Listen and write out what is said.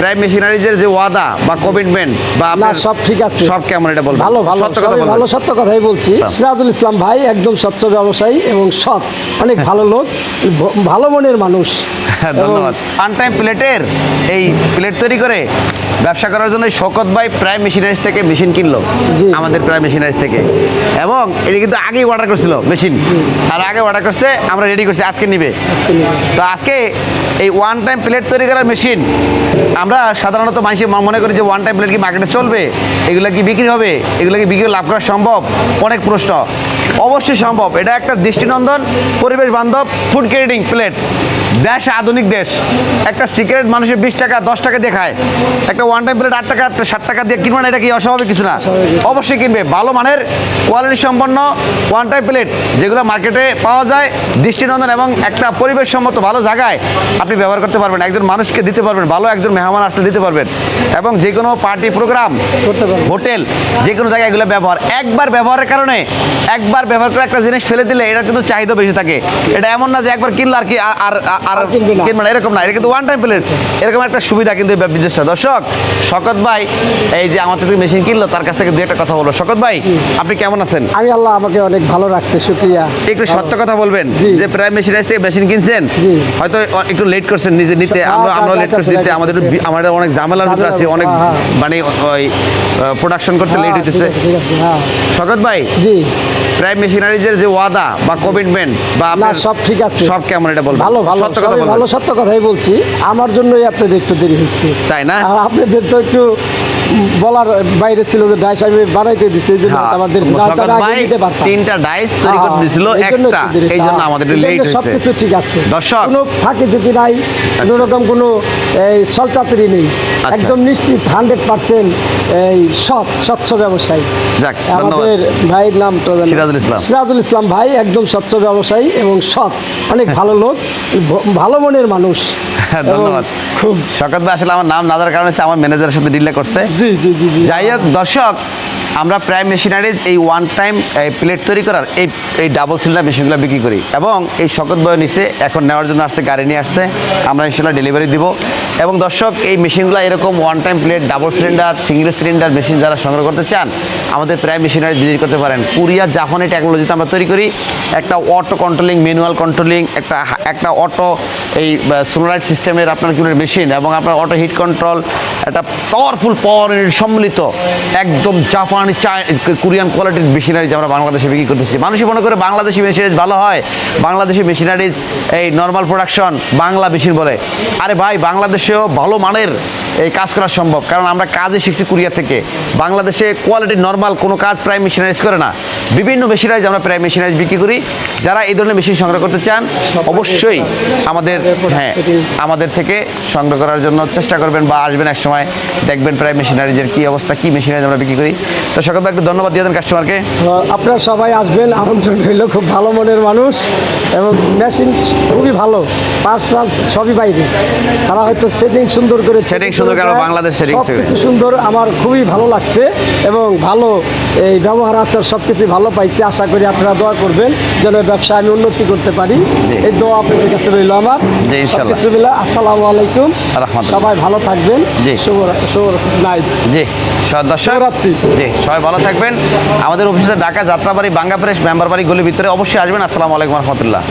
Prime মেশিনারিজের যে ওয়াদা বা কমিটমেন্ট বা না সব ঠিক আছে। সব কেমন এটা বলবেন? ভালো ভালো সত্য কথা ভালো সত্য কথাই বলছি। সিরাজুল ইসলাম ভাই একদম স্বচ্ছ ব্যবসায়ী এবং সৎ অনেক ভালো লোক ভালো মনের মানুষ। হ্যাঁ, ধন্যবাদ। ওয়ান টাইম প্লেটের এই প্লেট তৈরি করে ব্যবসা করার জন্য শকত ভাই প্রাইম মেশিনারিজ থেকে মেশিন কিনলো। আমাদের প্রাইম মেশিনারিজ থেকে। এবং এটি কিন্তু আগেই অর্ডার করছিল মেশিন আর আগে অর্ডার করছে আমরা রেডি করছি আজকে নিবে। তো আজকে এই ওয়ান টাইম প্লেট তৈরি করার মেশিন আমরা সাধারণত মানুষের মনে করি যে ওয়ান টাইম প্লেট কি মার্কেটে চলবে এগুলো কি বিক্রি হবে এগুলো কি বিক্রি করে লাভ করা সম্ভব? অনেক প্রশ্ন। অবশ্যই সম্ভব। এটা একটা দৃষ্টিনন্দন পরিবেশ বান্ধব ফুড গ্রেডিং প্লেট দেশ আধুনিক দেশ। একটা সিগারেট মানুষের বিশ টাকা দশ টাকা দিয়ে খায়। একটা ওয়ান টাইম প্লেট আট টাকা সাত টাকা দিয়ে কিনবে না এটা কি অস্বাভাবিক কিছু না? অবশ্যই কিনবে। ভালো মানের কোয়ালিটি সম্পন্ন ওয়ান টাইম প্লেট যেগুলো মার্কেটে পাওয়া যায় দৃষ্টিনন্দন এবং একটা পরিবেশ সম্মত ভালো জায়গায় আপনি ব্যবহার করতে পারবেন। একজন মানুষকে দিতে পারবেন ভালো একজন মেহমান আসলে দিতে পারবেন। এবং যে কোনো পার্টি প্রোগ্রাম হোটেল যে কোনো জায়গায় এগুলো ব্যবহার। একবার ব্যবহারের কারণে একবার ব্যবহার করে একটা জিনিস ফেলে দিলে এটা কিন্তু চাহিদা বেশি থাকে। এটা এমন না যে একবার কিনলো আর কি আর- আর কিনবে না। এরকম না এটা কিন্তু ওয়ান টাইম প্লেস এরকম একটা সুবিধা কিন্তু এই বিজনেসটা। দর্শক শকত ভাই এই যে আমার থেকে মেশিন কিনলো তার কাছ থেকে দু একটা কথা বলব। শকত ভাই আপনি কেমন আছেন? আমি আল্লাহ আমাকে অনেক ভালো রাখছে শুক্রিয়া। একটু সত্য কথা বলবেন যে প্রায় মেশিন থেকে মেশিন কিনছেন? জি। হয়তো একটু লেট করছেন নিজে নিতে। হ্যাঁ, আমরা হ্যাঁ, আমরা লেট করছি নিতে। আমাদের আমাদের অনেক ঝামেলার ভিতরে আছে অনেক হ্যাঁ, মানে ওই প্রোডাকশন করতে লেট হ্যাঁ, হইতেছে। হ্যাঁ। শকত ভাই জি। প্রাইম মেশিনারিজের যে ওয়াদা বা কমিটমেন্ট বা আপনার সব ঠিক আছে। সব কেমন এটা বলবেন? ভালো ভালো সত্য কথা ভালো সত্য কথাই বলছি। আমার জন্যই আপনাদের একটু দেরি হচ্ছে। তাই না? আর আপনাদের তো একটু বলার বাইরে ছিল যে ডাইস আমি বানাইতে দিছি এই জন্য হ্যাঁ, আমাদের তিনটা ডাইস তৈরি করে হ্যাঁ, জন্য এক্সট্রা এই জন্য হ্যাঁ, আমাদের লেট হয়েছে। সবকিছু ঠিক আছে। দর্শক। কোনো ফাঁকে ঝুঁকি নাই কোনো রকম কোনো এই সলচাতুরি নেই। আচ্ছা। একদম নিশ্চিত হান্ড্রেড পার্সেন্ট এই সৎ স্বচ্ছ ব্যবসায়ী। আমাদের ভাইয়ের নাম তো। সিরাজুল ইসলাম। সিরাজুল ইসলাম ভাই একদম স্বচ্ছ ব্যবসায়ী এবং সৎ অনেক ভালো লোক ভালো মনের মানুষ। হ্যাঁ, ধন্যবাদ। খুব শকত আসলে আমার নাম না দেওয়ার কারণে আমার ম্যানেজারের সাথে ডিলে করছে। জি জি জি জি। যাই হোক দর্শক আমরা প্রাইম মেশিনারিজ এই ওয়ান টাইম প্লেট তৈরি করার এই এই ডাবল সিলিন্ডার মেশিনগুলো বিক্রি করি। এবং এই শকত বয় নিচে এখন নেওয়ার জন্য আসছে, গাড়ি নিয়ে আসছে, আমরা ইনশাল্লাহ ডেলিভারি দিব। এবং দর্শক, এই মেশিনগুলো এরকম one time plate double cylinder single cylinder machine যারা সংগ্রহ করতে চান, আমাদের প্রাইম মেশিনারি ভিজিট করতে পারেন। কুরিয়া জাপানি টেকনোলজিতে আমরা তৈরি করি। একটা অটো কন্ট্রোলিং ম্যানুয়াল কন্ট্রোলিং একটা একটা অটো এই সোলারাইট সিস্টেমের আপনার কি মেশিন এবং আপনার অটো হিট কন্ট্রোল একটা পাওয়ারফুল পাওয়ার সম্মিলিত, একদম জাপানি চাই কোরিয়ান কোয়ালিটির মেশিনারিজ আমরা বাংলাদেশে বিক্রি করতেছি। মানুষই মনে করে বাংলাদেশি মেশিনারিজ ভালো হয়, বাংলাদেশি মেশিনারিজ, এই নর্মাল প্রোডাকশন বাংলা মেশিন বলে। আরে ভাই, বাংলাদেশেও ভালো মানের এই কাজ করা সম্ভব, কারণ আমরা কাজে শিখছি কুরিয়া থেকে। বাংলাদেশে কোয়ালিটি নর্মাল কোনো কাজ প্রায় মেশিনারিজ করে না। বিভিন্ন মেশিনারিজ আমরা প্রায় মেশিনারিজ বিক্রি করি। যারা এই ধরনের মেশিন সংগ্রহ করতে চান, অবশ্যই আমাদের হ্যাঁ আমাদের থেকে সংগ্রহ করার জন্য চেষ্টা করবেন বা আসবেন এক সময়, দেখবেন প্রায় মেশিনারিজের কী অবস্থা, কি মেশিনারিজ আমরা বিক্রি করি। তো সকল একটু ধন্যবাদ দিয়ে দেন কাস্টমারকে আপনারা সবাই আসবেন আমন্ত্রণ রইল খুব ভালো মনের মানুষ এবং মেশিন খুবই ভালো পাঁচ পাঁচ সবই বাইরে তারা হয়তো সেটিং সুন্দর করে Setting সুন্দর করে বাংলাদেশ কিছু সুন্দর আমার খুবই ভালো লাগছে এবং ভালো এই ব্যবহার আচার সব কিছু ভালো পাইছি আশা করি আপনারা দোয়া করবেন যেন ব্যবসা আমি উন্নতি করতে পারি। এই দোয়া আপনাদের কাছে রইল আমার। সবকিছু মিলে আসসালামু আলাইকুম। সবাই ভালো থাকবেন জি। শুভ শুভ নাইট জি দর্শক। জি সবাই ভালো থাকবেন। আমাদের অফিসে ঢাকা যাত্রাবাড়ি বাঙ্গা মেম্বারবাড়ি মেম্বার বাড়ি গলির ভিতরে অবশ্যই আসবেন। আসসালামু আলাইকুম রহমতুল্লাহ।